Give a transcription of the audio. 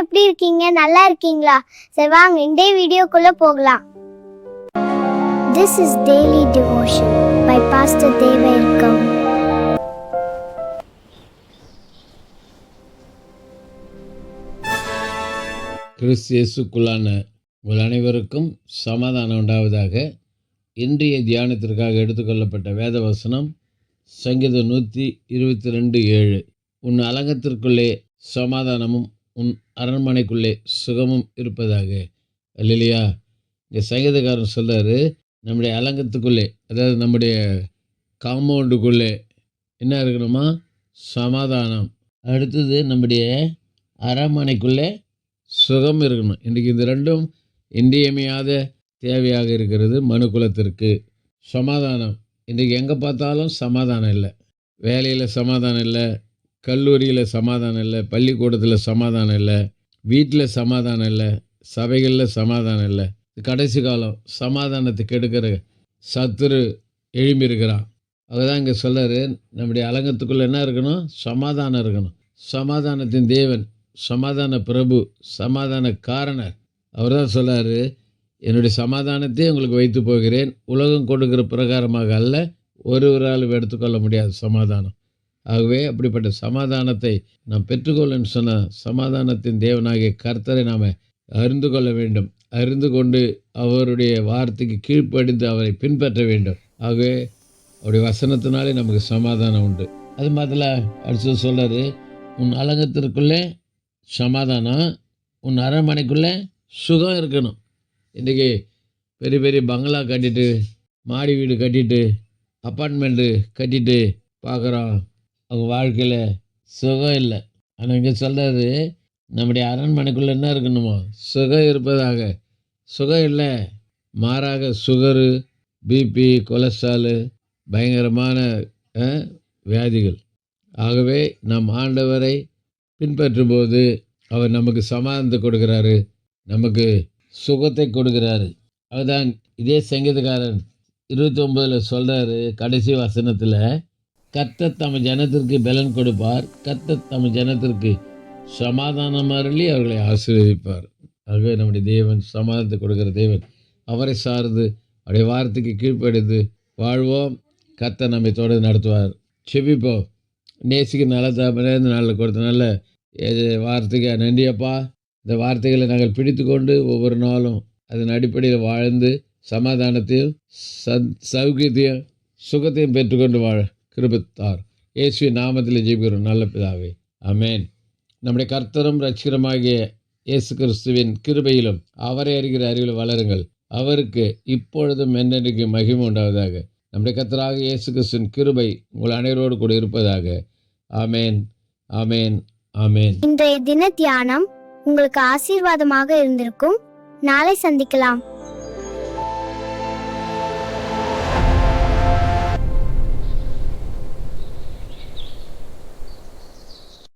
எப்படி இருக்கீங்க? நல்லா இருக்கீங்களா? சரி வாங்க இந்த வீடியோக்குள்ள போகலாம். This is daily devotion by pastor Deva Irukkam கிறிஸ்து இயேசுக்குள்ளான உங்கள் அனைவருக்கும் சமாதானம் உண்டாவதாக இன்றைய தியானத்திற்காக எடுத்துக்கொள்ளப்பட்ட வேத வசனம் சங்கீதம் நூற்றி இருபத்தி ரெண்டு ஏழு. உன் அலங்கத்திற்குள்ளே சமாதானமும் உன் அரண்மனைக்குள்ளே சுகமும் இருப்பதாக. இல்லையா இங்கே சங்கீதக்காரன் சொல்கிறார் நம்முடைய அலங்கத்துக்குள்ளே அதாவது நம்முடைய காம்பவுண்டுக்குள்ளே என்ன இருக்கணுமா? சமாதானம். அடுத்தது நம்முடைய அரண்மனைக்குள்ளே சுகம் இருக்கணும். இன்றைக்கி இந்த ரெண்டும் இன்றியமையாத தேவையாக இருக்கிறது மனு குலத்திற்கு. சமாதானம். இன்றைக்கி எங்கே பார்த்தாலும் சமாதானம் இல்லை. வேலையில் சமாதானம் இல்லை. கல்லூரியில் சமாதானம் இல்லை பள்ளிக்கூடத்தில் சமாதானம் இல்லை வீட்டில் சமாதானம் இல்லை சபைகளில் சமாதானம் இல்லை. கடைசி காலம் சமாதானத்தை கெடுக்கிற சத்துரு எழும்பி இருக்கிறான் அதுதான் இங்கே சொல்கிறார் நம்முடைய அலங்கத்துக்குள்ளே என்ன இருக்கணும்? சமாதானம் இருக்கணும். சமாதானத்தின் தேவன் சமாதான பிரபு சமாதான காரணர். அவர் தான் சொல்கிறார் என்னுடைய சமாதானத்தை உங்களுக்கு வைத்து போகிறேன். உலகம் கொடுக்கிற பிரகாரமாக அல்ல ஒருவராலும் எடுத்துக்கொள்ள முடியாது சமாதானம். ஆகவே அப்படிப்பட்ட சமாதானத்தை நாம் பெற்றுக்கொள்ளன்னு சொன்ன சமாதானத்தின் தேவனாகிய கர்த்தரை நாம் அறிந்து கொள்ள வேண்டும். அறிந்து கொண்டு அவருடைய வார்த்தைக்கு கீழ்ப்படிந்து அவரை பின்பற்ற வேண்டும். ஆகவே அவருடைய வசனத்தினாலே நமக்கு சமாதானம் உண்டு. அது மாதிரில அடுத்து சொல்றாரு உன் அலங்கத்திற்குள்ளே சமாதானம் உன் அரண்மனைக்குள்ளே சுகம் இருக்கணும். இன்றைக்கி பெரிய பெரிய பங்களா கட்டிட்டு மாடி வீடு கட்டிட்டு அப்பார்ட்மெண்ட்டு கட்டிட்டு பார்க்குறோம். அவங்க வாழ்க்கையில் சுகம் இல்லை. ஆனால் இங்கே சொல்கிறாரு நம்முடைய அரண்மனைக்குள்ளே என்ன இருக்கணுமோ சுகம் இருப்பதாக. சுகம் இல்லை. மாறாக சுகரு பிபி கொலஸ்ட்ராலு பயங்கரமான வியாதிகள். ஆகவே நம் ஆண்டவரை பின்பற்றும்போது அவர் நமக்கு சமாதானத்தை கொடுக்குறாரு. நமக்கு சுகத்தை கொடுக்குறாரு. அதுதான் இதே சங்கீதக்காரன் இருபத்தி ஒம்பதில் சொல்கிறாரு கடைசி வசனத்தில் கர்த்தர் தம் ஜனத்திற்கு பலன் கொடுப்பார். கர்த்தர் தம் ஜனத்திற்கு சமாதானம் அருளி அவர்களை ஆசீர்வதிப்பார். ஆகவே நம்முடைய தேவன் சமாதானத்தை கொடுக்கிற தேவன் அவரை சார்ந்து அவருடைய வார்த்தைக்கு கீழ்ப்படைந்து வாழ்வோம். கத்தை நம்மை தொடர்ந்து நடத்துவார். செபிப்போம். நேசிக்கு நல்ல தாப்பனே இந்த நாளில் கொடுத்த நல்ல வார்த்தைக்கு நன்றியப்பா இந்த வார்த்தைகளை நாங்கள் பிடித்து கொண்டு ஒவ்வொரு நாளும் அதன் அடிப்படையில் வாழ்ந்து சமாதானத்தையும் சந் சௌக்கியத்தையும் சுகத்தையும் பெற்றுக்கொண்டு வாழ கிருபித்தார். இயேசு நாமத்தில் ஜெபிக்கிறோம். நல்ல பிதாவே. அமேன் நம்முடைய கர்த்தரும் ரட்சிகரமாகிய இயேசு கிறிஸ்துவின் கிருபையிலும் அவரை அறிகிற அறிவில் வளருங்கள். அவருக்கு இப்பொழுதும் என்னென்றைக்கு மகிமை உண்டாவதாக. நம்முடைய கர்த்தராக இயேசு கிறிஸ்துவின் கிருபை உங்கள் அனைவரோடு கூட இருப்பதாக. ஆமேன். ஆமேன். ஆமேன். இன்றைய தின தியானம் உங்களுக்கு ஆசீர்வாதமாக இருந்திருக்கும். நாளை சந்திக்கலாம்.